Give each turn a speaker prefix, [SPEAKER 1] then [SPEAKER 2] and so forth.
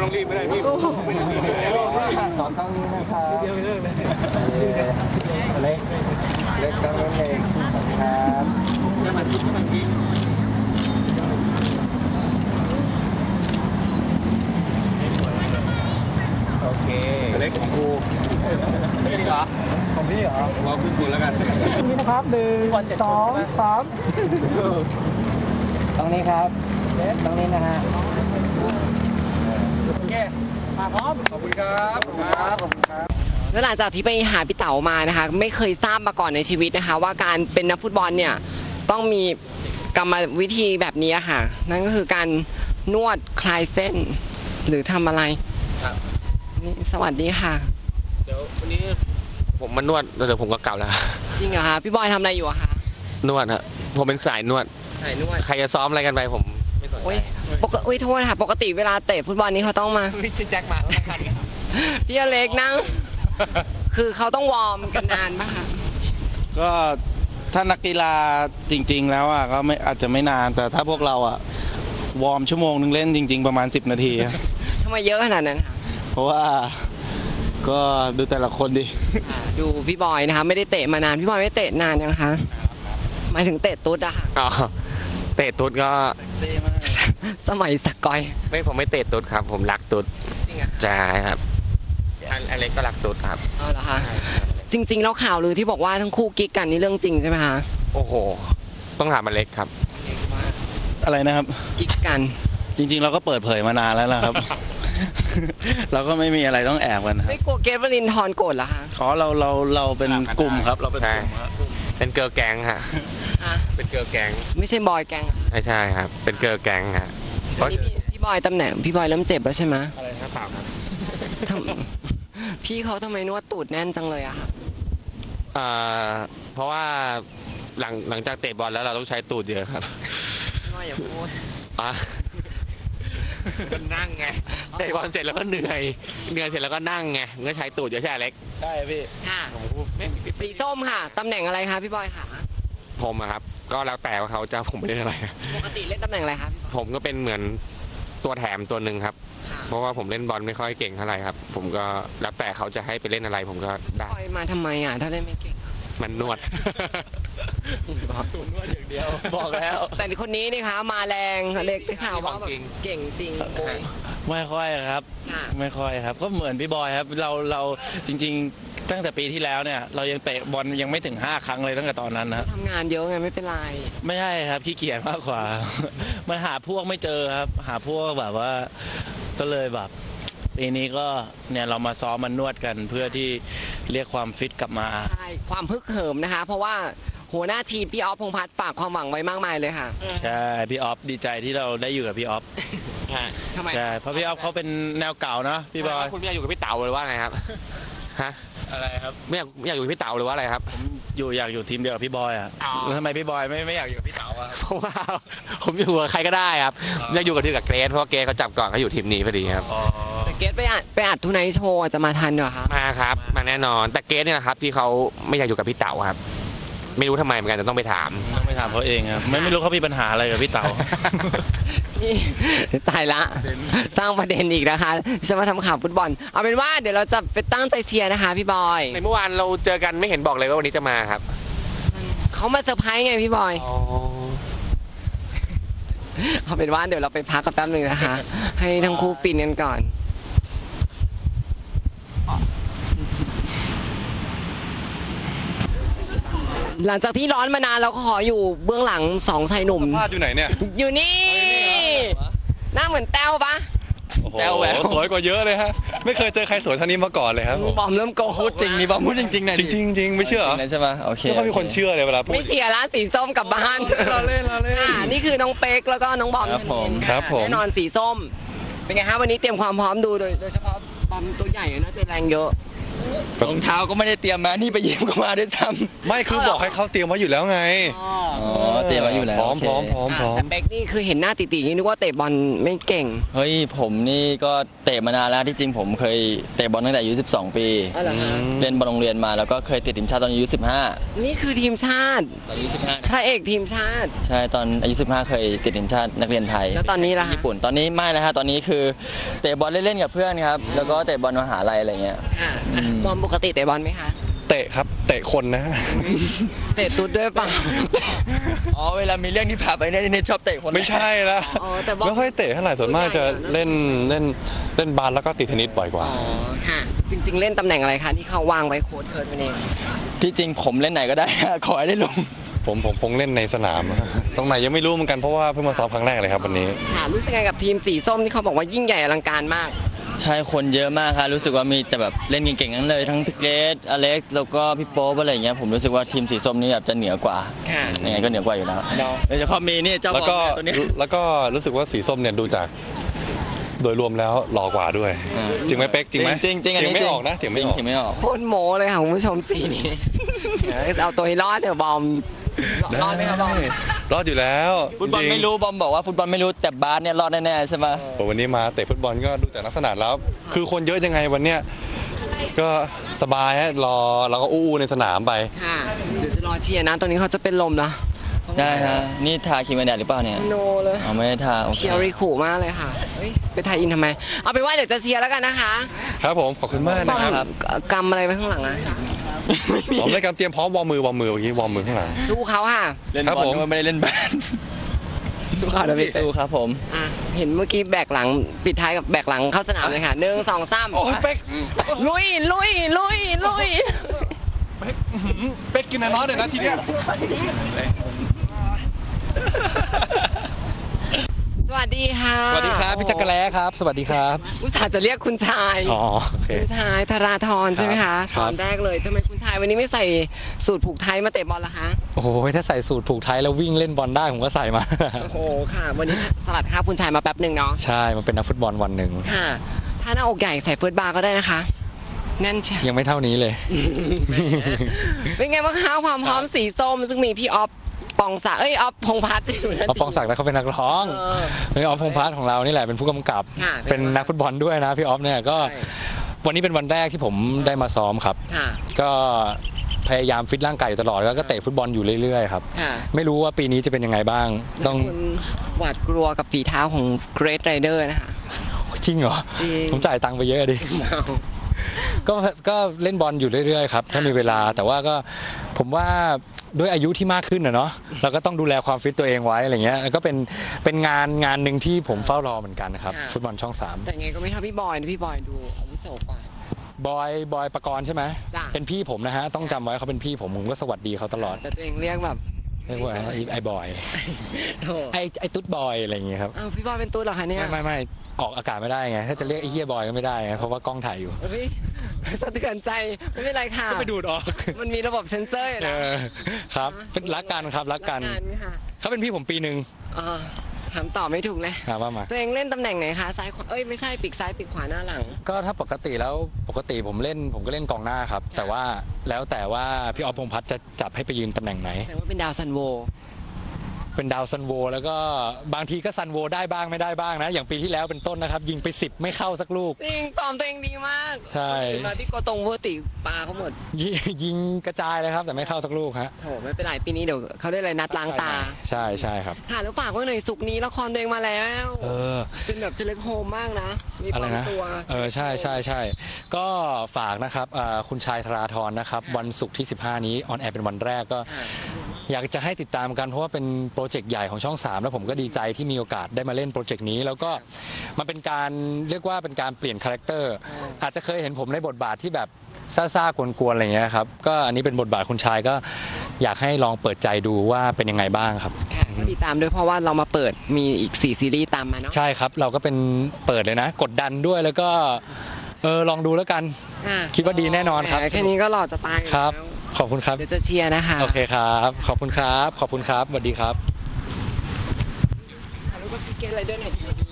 [SPEAKER 1] ต้องรีบไม่ได้พี่ไม่ได้รีบไม่ได้รีบ
[SPEAKER 2] ขอข้างนี้นะครับเดียวเลิกเลยเล็กเล็กก็เล็กครับโอเค
[SPEAKER 1] เล็กของกู
[SPEAKER 2] นี่เหรอของพี่เหรอ
[SPEAKER 1] เราขึ้นคุณแล้วกัน
[SPEAKER 2] นี่นะครับหนึ่งสองสามตรงนี้ครับตรงนี้นะฮะ
[SPEAKER 1] เคมาพร้อม ขอบคุณครับขอบคุณครับขอบคุณครับ
[SPEAKER 3] แล้วหลังจากที่ไปหาพี่เต๋ามานะคะ ไม่เคยทราบมาก่อนในชีวิตนะคะ ว่าการเป็นนักฟุตบอลเนี่ยต้องมีกรรมวิธีแบบนี้ค่ะ นั่นก็คือการนวดคลายเส้น หรือทำอะไร
[SPEAKER 4] ครับ
[SPEAKER 3] นี่สวัสดีค่ะ
[SPEAKER 4] เดี๋ยววันนี้ผมมานวดแล้วเดี๋ยวผมก็กลับแล้ว
[SPEAKER 3] จริงเหรอคะพี่บอยทำอะไรอยู่อะคะ
[SPEAKER 4] นวดฮะผมเป็นสายนวด
[SPEAKER 3] ใส่นวด
[SPEAKER 4] ใครจะซ้อมอะไรกันไปผม ไม่สนใจ
[SPEAKER 3] โอ้ยปกอุ้ยโทษค่ะ ปกติเวลาเตะฟุตบอลนี้เขาต้องมา
[SPEAKER 4] ไม่ใช่แจ็คมาต้องคันกัน
[SPEAKER 3] พี่อเล็กนั่ง คือเขาต้องวอร์มกันนานปะคะ
[SPEAKER 5] ก็ถ้านักกีฬาจริง ๆ แล้วอะก็ไม่อาจจะไม่นานแต่ถ้าพวกเราอะวอร์มชั่วโมงนึงเล่นจริง ๆ ประมาณ 10 นาทีอะ
[SPEAKER 3] ทำไมเยอะขนาดนั้นคะ
[SPEAKER 5] เพราะว่าก็ดูแต่ละคนดิ
[SPEAKER 3] อ่าดูพี่บอยนะคะ ไม่ได้เตะมานาน พี่บอยไม่ได้เตะนานยังคะหมายถึงเตะตุ๊ดอะค่ะ
[SPEAKER 4] อ๋อเตะตุ๊ดก็
[SPEAKER 3] สมัยสกอย
[SPEAKER 4] ไม่ผมไม่เตะตุ๊ดครับ ผมรักตุ๊ด
[SPEAKER 3] จริงอะ
[SPEAKER 4] ใช่ครับอันอเล็กก็รักตุ๊ดครับ
[SPEAKER 3] เอาเหรอคะจริง ๆ แล้วข่าวลือที่บอกว่าทั้งคู่กิ๊กกันนี่เรื่องจริงใช่ไหมคะ
[SPEAKER 4] โอ้โห ต้องถามอเล็กครับ
[SPEAKER 5] อะไรนะครับ
[SPEAKER 3] กิ๊กกัน
[SPEAKER 5] จริง ๆ เราก็เปิดเผยมานานแล้วนะครับ เราก็ไม่มีอะไรต้องแอบกันนะครับ
[SPEAKER 3] ไม่กลัวเกรทวรินทร์โกรธเหรอคะ
[SPEAKER 5] อ๋อเราเราเราเป็นกลุ่มครับ เราเป็นกลุ่มครับ
[SPEAKER 4] เป็นเกิร์ลแก๊งฮะ
[SPEAKER 3] ฮะ
[SPEAKER 4] เป็นเกิร์ลแก๊ง
[SPEAKER 3] ไม่ใช่บอยแกงอะ
[SPEAKER 4] ไม่ใช่ครับ เป็นเกิร์ลแก๊งฮะ เพราะ
[SPEAKER 3] นี่พี่พี่บอยตำแหน่งพี่บอยเริ่มเจ็บแล้วใช่ไหม
[SPEAKER 4] อะไรนะเปล่าครับ
[SPEAKER 3] ทำพี่เขาทำไมนวดตูดแน่นจังเลยอะค่ะ
[SPEAKER 4] เอ่อเพราะว่าหลังหลังจากเตะบอลแล้วเราต้องใช้ตูดเยอะครับ
[SPEAKER 3] พี่บอยอย่าพูด
[SPEAKER 4] อะก็นั่งไงเตะบอลเสร็จแล้วก็เหนื่อยเหนื่อยเสร็จแล้วก็นั่งไงมันก็ใช้ตูดเยอะใช่ไหมอเล็ก
[SPEAKER 5] ใช่พี่
[SPEAKER 3] ค่ะ
[SPEAKER 4] ไม่
[SPEAKER 3] สีส้มค่ะตำแหน่งอะไรคะพี่บอยค่ะ
[SPEAKER 4] ผมอะครับ ก็แล้วแต่ว่าเขาจะเอาผมไปเล่นอะไร
[SPEAKER 3] ปกติเล่นตำแหน่งอะไรคะ
[SPEAKER 4] ผมก็เป็นเหมือนตัวแถมตัวหนึ่งครับ
[SPEAKER 3] ค่ะ
[SPEAKER 4] เพราะว่าผมเล่นบอลไม่ค่อยเก่งเท่าไหร่ครับ ผมก็แล้วแต่เขาจะให้ไปเล่นอะไร ผมก็ได้
[SPEAKER 3] บอยมาทำไมอะถ้าเล่นไม่เก่ง
[SPEAKER 4] มันนวด
[SPEAKER 5] บอกแล้ว
[SPEAKER 3] แต่คนนี้นี่คะ มาแรงเล็กได้ข่าวว่าแบบ
[SPEAKER 4] จริง
[SPEAKER 3] เก่งจริงโอ้ย
[SPEAKER 5] ไม่ค่อยครับ
[SPEAKER 3] ค่ะ
[SPEAKER 5] ไม่ค่อยครับ ก็เหมือนพี่บอยครับ เราเราจริง ๆ ตั้งแต่ปีที่แล้วเนี่ยเรายังเตะบอลยังไม่ถึง 5 ครั้งเลยตั้งแต่ตอนนั้นนะ
[SPEAKER 3] ทำงานเยอะไงไม่เป็นไร
[SPEAKER 5] ไม่ใช่ครับขี้เกียจมากกว่า มันหาพวกไม่เจอครับ หาพวกแบบว่าก็เลยแบบปีนี้ก็เนี่ยเรามาซ้อมมันนวดกันเพื่อที่เรียกความฟิตกลับมา
[SPEAKER 3] ใช่ความพึกเหิมนะคะ เพราะว่าหัวหน้าทีมพี่ออฟพงษ์พัฒน์ฝากความหวังไว้มากมายเลยค่ะ
[SPEAKER 5] ใช่พี่ออฟดีใจที่เราได้อยู่กับพี่ออฟ
[SPEAKER 3] ทำไม
[SPEAKER 5] ใช่เพราะพี่ออฟเขาเป็นแนวเก่านะพี่บอย
[SPEAKER 4] คุณไม่อยากอยู่กับพี่เต๋าหรือว่าไงครับ ฮะ
[SPEAKER 5] อะไรครับ
[SPEAKER 4] ไม่อยากไม่อยากอยู่กับพี่เต๋าหรือว่าอะไรครับ
[SPEAKER 5] อยู่อยากอยู่ทีมเดียวกับพี่บอยอะ
[SPEAKER 4] อ๋อ
[SPEAKER 5] แล้วทำไมพี่บอยไม่ไม่อยากอยู่กับพี่เต๋าอะ
[SPEAKER 4] เพราะว่า ผมอยู่กับใครก็ได้ครับอยากอยู่กับทีมกับเกรซเพราะว่าเกรซเขาจับก่อนเขาอยู่ทีมนี้พอดีครับ
[SPEAKER 3] แต่เกตไปอัดไปอัดทุนไนท์โชว์จะมาทันเหรอคะ
[SPEAKER 4] มาครับ มาแน่นอนแต่เกรซเนี่ยนะครับที่เขาไม่อยากอยู่กับพี่เต๋าครับ ไม่รู้ทำไมเหมือนกันแต่ต้องไปถาม
[SPEAKER 5] ต้องไปถามเขาเองครับไม่ไม่รู้เขามีปัญหาอะไรกับพี่เต๋า
[SPEAKER 3] นี่ตายละ สร้างประเด็นอีกนะคะจะมาทำข่าวฟุตบอล เอาเป็นว่าเดี๋ยวเราจะไปตั้งใจเชียร์นะคะพี่บอย
[SPEAKER 4] ในเมื่อวานเราเจอกันไม่เห็นบอกเลยว่าวันนี้จะมาครับ
[SPEAKER 3] เขามาเซอร์ไพรส์ไงพี่บอย เอาเป็นว่าเดี๋ยวเราไปพักกันแป๊บหนึ่งนะคะ ให้ทั้งคู่ฟินกันก่อน หลังจากที่ร้อนมานานเราก็ขออยู่เบื้องหลังสองชายหนุ่ม
[SPEAKER 1] พลาดอยู่ไหนเนี่ย
[SPEAKER 3] อยู่นี่ หน้าเหมือนแต้วปะ
[SPEAKER 1] โอ้โห
[SPEAKER 4] แต้วแหวว
[SPEAKER 1] สวยกว่าเยอะเลยฮะ ไม่เคยเจอใครสวยเท่านี้มาก่อนเลยครับผม
[SPEAKER 3] บอมเริ่มโกหก
[SPEAKER 2] จริงนี่บอมพูดจริงๆนะ
[SPEAKER 1] จริงๆจริงไม่เชื่อเหรอ
[SPEAKER 2] ใช่ไหมโอเค
[SPEAKER 1] ไม่ค่อยมีคนเชื่อเลยเวลาพูด
[SPEAKER 3] ไม่เชียร์ละสีส้มกลับบ้าน
[SPEAKER 1] เราเล่นเราเล่น
[SPEAKER 3] อ่านี่คือน้องเป๊กแล้วก็น้องบอม
[SPEAKER 2] ครับผม
[SPEAKER 3] ธนิน
[SPEAKER 1] ครับผม
[SPEAKER 3] แน่นอนสีส้ม เป็นไงฮะวันนี้เตรียมความพร้อมดูโดยโดยเฉพาะบอมตัวใหญ่น่าจะแรงเยอะ
[SPEAKER 6] รองเท้าก็ไม่ได้เตรียมมานี่ไปยืมก็มาด้วยซ้
[SPEAKER 1] ไม่คือบอกให้เขาเตรียมไว้อยู่แล้วไง
[SPEAKER 3] อ๋อำ
[SPEAKER 6] อ๋อเตรียมมาอยู่แล้ว
[SPEAKER 1] พร้อม
[SPEAKER 6] โเค
[SPEAKER 1] พร้อมพร้อมพร้อม
[SPEAKER 3] แต่เป๊กนี่คือเห็นหน้าติๆนี่นึกว่าเตะบอลไม่เก่ง
[SPEAKER 6] เฮ้ยผมนี่ก็เตะมานานแล้วที่จริงผมเคยเตะบอลตั้งแต่อายุ12 ปี
[SPEAKER 3] อ๋อเหรอคะ
[SPEAKER 6] เล่นบอลโรงเรียนมาแล้วก็เคยติดทีมชาติตอนอายุ15
[SPEAKER 3] นี่คือทีมชาติ
[SPEAKER 6] ตอนอายุ
[SPEAKER 3] พระเอกทีมชาติ
[SPEAKER 6] 15ใช่ตอนอายุ15เคยติดทีมชาตินักเรียนไทย
[SPEAKER 3] แล้วตอนนี้ล่ะคะ
[SPEAKER 6] ญี่ปุ่นตอนนี้ไม่นะฮะตอนนี้คือเตะบอลเล่นๆกับเพื่อนครับแล้วก็เตะบอลมหาลัยอะไรเงี้ย
[SPEAKER 3] ค่ะอะบอลปกติเตะบอลไหมคะ
[SPEAKER 1] เตะครับ เตะคนนะ
[SPEAKER 3] เตะตุ๊ดด้วยเปล่า
[SPEAKER 6] อ๋อเวลามีเรื่องที่พาไปเนี่ยเนี่ยชอบเตะคน
[SPEAKER 1] ไม่ใช่ละ
[SPEAKER 3] อ๋อแต่ว่า
[SPEAKER 1] ไม่ค่อยเตะเท่าไหร่ส่วนมากจะเล่นเล่นเล่นบาสแล้วก็ตีเทนนิสบ่อยกว่า
[SPEAKER 3] อ๋อค่ะ จริงๆ เล่นตำแหน่งอะไรคะที่เขาวางไว้โค้ดเคิร์ดมันเอง
[SPEAKER 6] ที่จริงผมเล่นไหนก็ได้ ขอให้ได้ลง
[SPEAKER 1] ผมผมคงเล่นในสนามตรงไหนยังไม่รู้เหมือนกันเพราะว่าเพิ่งมาซ้อมครั้งแรกเลยครับวันนี้
[SPEAKER 3] ค่ะรู้สึกไงกับทีมสีส้มที่เขาบอกว่ายิ่งใหญ่อลังการมาก
[SPEAKER 6] ใช่คนเยอะมากครับรู้สึกว่ามีแต่แบบเล่นเก่งๆทั้งนั้นเลย ทั้งพี่เกรซอเล็กซ์แล้วก็พี่โป๊ปอะไรอย่างเงี้ยผมรู้สึกว่าทีมสีส้มนี่แบบจะเหนือกว่า
[SPEAKER 3] ค่ะ
[SPEAKER 6] ยังไงก็เหนือกว่าอยู่แล้ว
[SPEAKER 3] เนาะ
[SPEAKER 6] โดยเฉพาะมีนี่เจ้า
[SPEAKER 1] แล้ว
[SPEAKER 6] ของ
[SPEAKER 1] ก็
[SPEAKER 6] เนี่ยตัวนี้
[SPEAKER 1] แล้วก็รู้สึกว่าสีส้มเนี่ยดูจาก โดยรวมแล้วหล่อกว่าด้วย
[SPEAKER 6] อ่า
[SPEAKER 1] จริงไหมเป๊กจริงไหม
[SPEAKER 6] จริงๆจริงๆอันนี้
[SPEAKER 1] เถียงไม่ออกนะเถียงไม่ออก
[SPEAKER 6] เถียงไม่ออก
[SPEAKER 3] โคตรโมเลยค่ะคุณผู้ชมสีนี้เดี๋ยวเอาตัวให้รอดเถอะบอมรอดไหมครับบอม
[SPEAKER 1] รอดอยู่แล้ว
[SPEAKER 6] ฟุตบอล
[SPEAKER 1] จงๆ
[SPEAKER 6] ไม่รู้บอมบอกว่าฟุตบอลไม่รู้แต่บาสเนี่ยรอดแน่ๆใช่ไหม
[SPEAKER 1] โอ้วันนี้มาเตะฟุตบอลก็ดูจากลักษณะแล้ว คือคนเยอะยังไงวันเนี้ยก็สบายฮะรอเราก็อู้ๆในสนามไป
[SPEAKER 3] ค่ะเดี๋ยวจะรอเชียร์นะตอนนี้เขาจะเป็นลมนะ
[SPEAKER 6] ได้ฮะนี่ทาครีมกันแดดหรือเปล่าเนี่ย
[SPEAKER 3] โนเลย
[SPEAKER 6] เอาไม่ได้ทาโอเค
[SPEAKER 3] เชียร์รีขู่มากเลยค่ะเฮ้ยไปไทยอินทำไม เอาไปนว่าเดี๋ยวจะเชียร์แล้วกันนะคะ
[SPEAKER 1] ครับผมขอบคุณมาก
[SPEAKER 3] บอ
[SPEAKER 1] นะ
[SPEAKER 3] ม
[SPEAKER 1] ครับ
[SPEAKER 3] กำอะไรไว้ข้างหลังอะ
[SPEAKER 1] ผมได้การเตรียมพร้อมวอร์มมือวอร์มมือเมื่อกี้วอร์มมือข้างหลัง
[SPEAKER 3] สู้เขาค่ะ
[SPEAKER 6] เล่น
[SPEAKER 1] ครับ
[SPEAKER 6] บอล
[SPEAKER 1] ผม
[SPEAKER 6] ด้วยไม่ได้เล่นบาส
[SPEAKER 3] สู้เขาเดี๋ยวไป
[SPEAKER 6] สู้ครับผม
[SPEAKER 3] อะเห็นเมื่อกี้แบกหลังปิดท้ายกับแบกหลังเข้าสนามเลยค่ะหนึ่งสองสาม
[SPEAKER 1] โอ้ยเป๊ก
[SPEAKER 3] ลุยลุยลุยลุย
[SPEAKER 1] เป๊กกินน้อยๆหน่อยนะทีเนี้ย
[SPEAKER 3] สวัสดีค่ะ
[SPEAKER 2] สวัสดีครับพี่จักรแล้ครับ สวัสดีครับ
[SPEAKER 3] อุตส่าห์จะเรียกคุณชาย
[SPEAKER 2] อ๋อโอเค
[SPEAKER 3] คุณชายธราธรใช่ไหมคะ
[SPEAKER 2] ครั
[SPEAKER 3] ต
[SPEAKER 2] บ
[SPEAKER 3] อนแรกเลยทำไมคุณชายวันนี้ไม่ใส่สูตรผูกไทยมาเตะบอลล่ะคะ
[SPEAKER 2] โอ้โหถ้าใส่สูตรผูกไทยแล้ววิ่งเล่นบอลได้ผมก็ใส่มา
[SPEAKER 3] โอ้โหค่ะ วันนี้สลัดคราบคุณชายมาแป๊บหนึ่งเนาะ
[SPEAKER 2] ใช่มันเป็นนักฟุตบอลวันหนึ่ง
[SPEAKER 3] ค่ะ ถ้าหน้าอกใหญ่ใส่เฟิร์สบาร์ก็ได้นะคะแน่นเชียว
[SPEAKER 2] ยังไม่เท่านี้เลย
[SPEAKER 3] เป็นไงบ้างคะความพร้อมสีส้ม ซึ่งมีพี่ออฟ ปองศักดิ์เอ้ยออฟพงษ์พัฒน์อยู่นั่น
[SPEAKER 2] เอาปองศักดิ์แล้วเขาเป็นนักร้อง
[SPEAKER 3] เออ
[SPEAKER 2] นี่ออฟพงษ์พัฒน์ของเรานี่แหละเป็นผู้กำกับ
[SPEAKER 3] ค่ะ
[SPEAKER 2] เป็นนักฟุตบอลด้วยนะพี่ออฟเนี่ยก็
[SPEAKER 3] ใช่
[SPEAKER 2] วันนี้เป็นวันแรกที่ผมได้มาซ้อมครับ
[SPEAKER 3] ค่ะ
[SPEAKER 2] ก็พยายามฟิตร่างกายอยู่ตลอดแล้วก็เตะฟุตบอลอยู่เรื่อยๆครับ
[SPEAKER 3] ค่ะ
[SPEAKER 2] ไม่รู้ว่าปีนี้จะเป็นยังไงบ้าง ต้อง
[SPEAKER 3] คุณหวาดกลัวกับฝีเท้าของเกรทไรเดอร์นะคะ
[SPEAKER 2] จริงเหรอ
[SPEAKER 3] จริง
[SPEAKER 2] ผมจ่ายตังค์ไปเยอะดิ
[SPEAKER 3] เมา
[SPEAKER 2] ก็ก็เล่นบอลอยู่เรื่อยๆครับถ้ามีเวลาแต่ว่าก็ผมว่า ด้วยอายุที่มากขึ้นนะเนาะเราก็ต้องดูแลความฟิตตัวเองไว้อะไรเงี้ยแล้วก็เป็นเป็นงานงานหนึ่งที่ผมเฝ้ารอเหมือนกันนะครับฟุตบอลช่องสาม
[SPEAKER 3] แต่ยังไงก็ไม่เท่าพี่บอยนะพี่บอยดูอาวุโสกว่า
[SPEAKER 2] บอยบอยประกรณ์ใช่ไหม
[SPEAKER 3] จ้ะ
[SPEAKER 2] เป็นพี่ผมนะฮะต้องจำไว้เขาเป็นพี่ผมผมก็สวัสดีเขาตลอด
[SPEAKER 3] แต่ตัวเองเรียกแบบ
[SPEAKER 2] เรียกว่าไอ้ไอ้บอย
[SPEAKER 3] โธ่
[SPEAKER 2] ไอ้ไอ้ตุ๊ดบอยอะไรอย่างเงี้ยครับ
[SPEAKER 3] อ้าวพี่บอยเป็นตุ๊ดเหรอคะเนี่ย
[SPEAKER 2] ไม่ไม่ไม่ ออกอากาศไม่ได้ไง ถ้าจะเรียกไอ้เฮียบอยก็ไม่ได้ไงเพราะว่ากล้องถ่ายอยู่
[SPEAKER 3] เฮ้ยสะเทือนใจไม่เป็นไรค่ะ
[SPEAKER 2] ก็ไปดูดออก
[SPEAKER 3] มันมีระบบเซ็นเซอร์อยู่
[SPEAKER 2] เอ
[SPEAKER 3] นะ
[SPEAKER 2] อ ครับเป็นรักกันครับรักกัน
[SPEAKER 3] ค่ะ
[SPEAKER 2] เขาเป็นพี่ผมปีหนึ่ง
[SPEAKER 3] อ่าถามต่อไม่ถูกเลย
[SPEAKER 2] ถามว่ามา
[SPEAKER 3] ตัวเองเล่นตำแหน่งไหนคะซ้ายขวาเอ้ยไม่ใช่ปีกซ้ายปีกขวาหน้าหลัง
[SPEAKER 2] ก็ถ้าปกติแล้วปกติผมเล่นผมก็เล่นกองหน้าครับ แต่ว่าแล้วแต่ว่าพี่ออฟพงษ์พัฒน์จะจับให้ไปยืนตำแหน่งไหน
[SPEAKER 3] แต่ว่าเป็นดาวซันโว
[SPEAKER 2] เป็นดาวซันโว แล้วก็บางทีก็ซันโวได้บ้างไม่ได้บ้างนะ อย่างปีที่แล้วเป็นต้นนะครับ ยิงไปสิบไม่เข้าสักลูก
[SPEAKER 3] จริงตอมตัวเองดีมาก
[SPEAKER 2] ใช่
[SPEAKER 3] มาที่โกตงเวอร์ติปลาเขาหมด
[SPEAKER 2] ยิงยิงกระจายเลยครับ แต่ไม่เข้าสักลูกฮะ
[SPEAKER 3] โถไม่เป็นไรปีนี้เดี๋ยวเขาได้อะไรนัดล้างตา
[SPEAKER 2] ใช่ใช่ครับ
[SPEAKER 3] ค่ะแล้วฝากไว้หน่อยสุกร์นี้ละครตัวเองมาแล้ว
[SPEAKER 2] เออ
[SPEAKER 3] เป็นแบบเชลเล็กโฮมมากนะมี
[SPEAKER 2] อะไร
[SPEAKER 3] ปลอม
[SPEAKER 2] นะ
[SPEAKER 3] ตัว
[SPEAKER 2] เออ ใช่ใช่ใช่ ก็ฝากนะครับอ่าคุณชายธราธรนะครับ วันศุกร์ที่ 15 นี้ออนแอร์เป็นวันแรกก็
[SPEAKER 3] ค่ะ
[SPEAKER 2] อยากจะให้ติดตามกันเพราะว่าเป็นโปรเจกต์ใหญ่ของช่อง 3 แล้วผมก็ดีใจที่มีโอกาสได้มาเล่นโปรเจกต์นี้ แล้วก็มันเป็นการเรียกว่าเป็นการเปลี่ยนคาแรคเตอร์อาจจะเคยเห็นผมในบทบาทที่แบบซ่าๆกวนๆอะไรอย่างเงี้ยครับก็อันนี้เป็นบทบาทคุณชายก็อยากให้ลองเปิดใจดูว่าเป็นยังไงบ้างครับ
[SPEAKER 3] ค่ะก็ติดตามด้วยเพราะว่าเรามาเปิดมีอีก 4 ซีรีส์ตามมาเนาะ
[SPEAKER 2] ใช่ครับเราก็เป็นเปิดเลยนะ กดดันด้วยแล้วก็เออลองดูแล้วกัน
[SPEAKER 3] ค่ะ
[SPEAKER 2] คิดว่าดีแน่นอนครับ
[SPEAKER 3] แหมแค่นี้ก็หล่อจะตายอยู่
[SPEAKER 2] ครับ
[SPEAKER 3] แล้ว
[SPEAKER 2] ขอบคุณครับ
[SPEAKER 3] เดี๋ยวจะเชียร์นะคะ
[SPEAKER 2] โอเคครับ ขอบคุณครับ ขอบคุณครับสวัสดีครับ
[SPEAKER 3] ถ่ายรูปกับพี่เกศอะไรด้วยหน่อยที